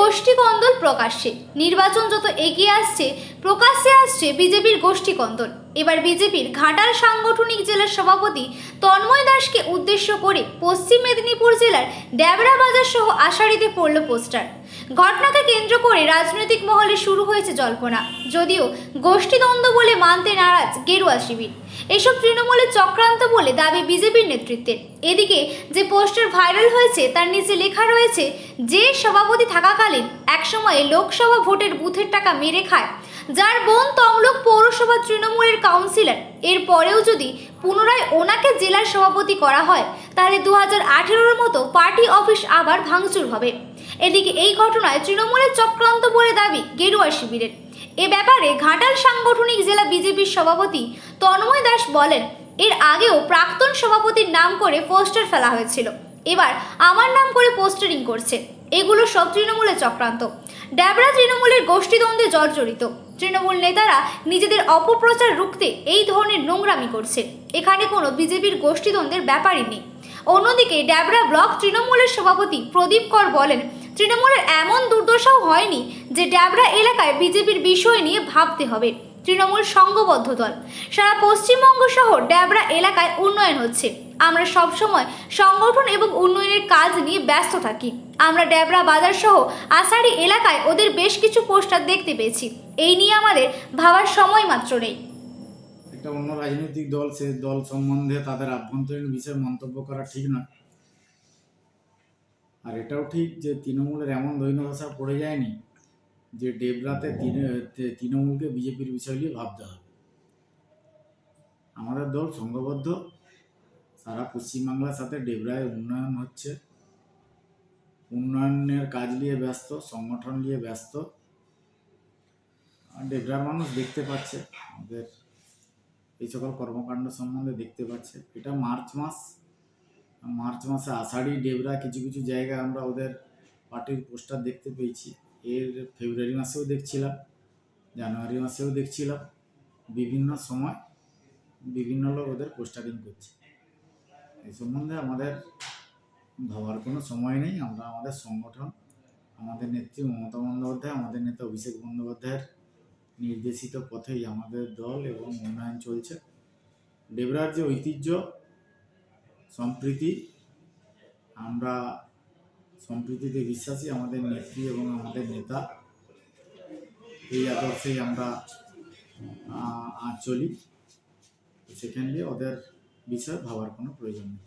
গোষ্ঠী কন্দল প্রকাশ্যে। নির্বাচন যত এগিয়ে আসছে, প্রকাশ্যে আসছে বিজেপির গোষ্ঠী কন্দল এবার বিজেপির ঘাটাল সাংগঠনিক জেলার সভাপতি তন্ময় দাসকে উদ্দেশ্য করে পশ্চিম মেদিনীপুর জেলার ড্যাবরা বাজার সহ আষাঢ়িতে পড়ল পোস্টার। ঘটনাকে কেন্দ্র করে রাজনৈতিক মহলে শুরু হয়েছে জল্পনা। যদিও গোষ্ঠীদ্বন্দ্ব বলে মানতে নারাজ গেরুয়া শিবির। এসব তৃণমূলের চক্রান্ত বলে দাবি বিজেপির নেতৃত্বের এদিকে যে পোস্টার ভাইরাল হয়েছে, তার নিচে লেখা রয়েছে, যে সভাপতি থাকাকালীন একসময়ে লোকসভা ভোটের বুথের টাকা মেরে খায়। যার বোন তমলুক পৌরসভা তৃণমূলের কাউন্সিলর। এর পরেও যদি পুনরায় ওনাকে জেলার সভাপতি করা হয়, তাহলে দু হাজার মতো পার্টি অফিস আবার ভাঙচুর হবে। এদিকে এই ঘটনায় তৃণমূলের চক্রান্ত বলে দাবি গেরুয়া শিবিরের। এ ব্যাপারে ঘাটাল সাংগঠনিক জেলা বিজেপির সভাপতি তন্ময় দাস বলেন, এর আগেও প্রাক্তন সভাপতির নাম করে পোস্টার ফেলা হয়েছিল। এবার আমার নাম করে পোস্টারিং করছে। এগুলো সব তৃণমূলের চক্রান্ত। ড্যাবরা তৃণমূলের গোষ্ঠীদ্বন্দ্বে জর্জরিত। তৃণমূল নেতারা নিজেদের অপপ্রচার রুখতে এই ধরনের নোংরামি করছে। এখানে কোনো বিজেপির গোষ্ঠীদ্বন্দ্বের ব্যাপারই নেই। অন্যদিকে ড্যাবরা ব্লক তৃণমূলের সভাপতি প্রদীপ কর বলেন, তৃণমূলের এমন দুর্দশাও হয়নি যে ড্যাবরা এলাকায় বিজেপির বিষয় নিয়ে ভাবতে হবে। তৃণমূল সংঘবদ্ধ দল সারা পশ্চিমবঙ্গ সহ ড্যাবরা এলাকায় উন্নয়ন হচ্ছে। আমরা সবসময় সংগঠন এবং উন্নয়নের কাজ নিয়ে ব্যস্ত থাকি। আমরা ড্যাবরা বাজার সহ আষাঢ়ি এলাকায় ওদের বেশ কিছু পোস্টার দেখতে পেয়েছি। এই নিয়ে আমাদের ভাবার সময় মাত্র নেই। একটা অন্য রাজনৈতিক দল, সে দল সম্বন্ধে তাদের আভ্যন্তরীণ বিষয়ে মন্তব্য করা ঠিক নয়। আর এটাও ঠিক যে তৃণমূলের এমন দৈন্যদশা পড়ে যায়নি যে ডেবরাতে তৃণমূলকে বিজেপির বিষয় নিয়ে ভাবতে হবে। আমাদের দল সংঘবদ্ধ সারা পশ্চিমবাংলার সাথে ডেবরায় উন্নয়ন হচ্ছে। উন্নয়নের কাজ নিয়ে ব্যস্ত, সংগঠন নিয়ে ব্যস্ত ডেবরার মানুষ দেখতে পাচ্ছে, আমাদের এই সকল কর্মকাণ্ড সম্বন্ধে দেখতে পাচ্ছে। এটা মার্চ মাস, মার্চ মাসে আষাঢ়ি ডেবরা কিছু কিছু জায়গায় আমরা ওদের পার্টির পোস্টার দেখতে পেয়েছি। এর ফেব্রুয়ারি মাসেও দেখছিলাম, জানুয়ারি মাসেও দেখছিলাম। বিভিন্ন সময় বিভিন্ন লোক ওদের পোস্টারিং করছে। এই সম্বন্ধে আমাদের ভাবার কোনো সময় নেই। আমরা আমাদের সংগঠন, আমাদের নেত্রী মমতা বন্দ্যোপাধ্যায়, আমাদের নেতা অভিষেক বন্দ্যোপাধ্যায়ের নির্দেশিত পথেই আমাদের দল এবং উন্নয়ন চলছে। ডেবরার যে ঐতিহ্য, সম্প্রীতি, আমরা সম্প্রীতিতে বিশ্বাসী আমাদের নেত্রী এবং আমাদের নেতা, এই আদর্শেই আমরা আজ চলি। সেখানে ওদের বিষয়ে ভাবার কোনো প্রয়োজন নেই।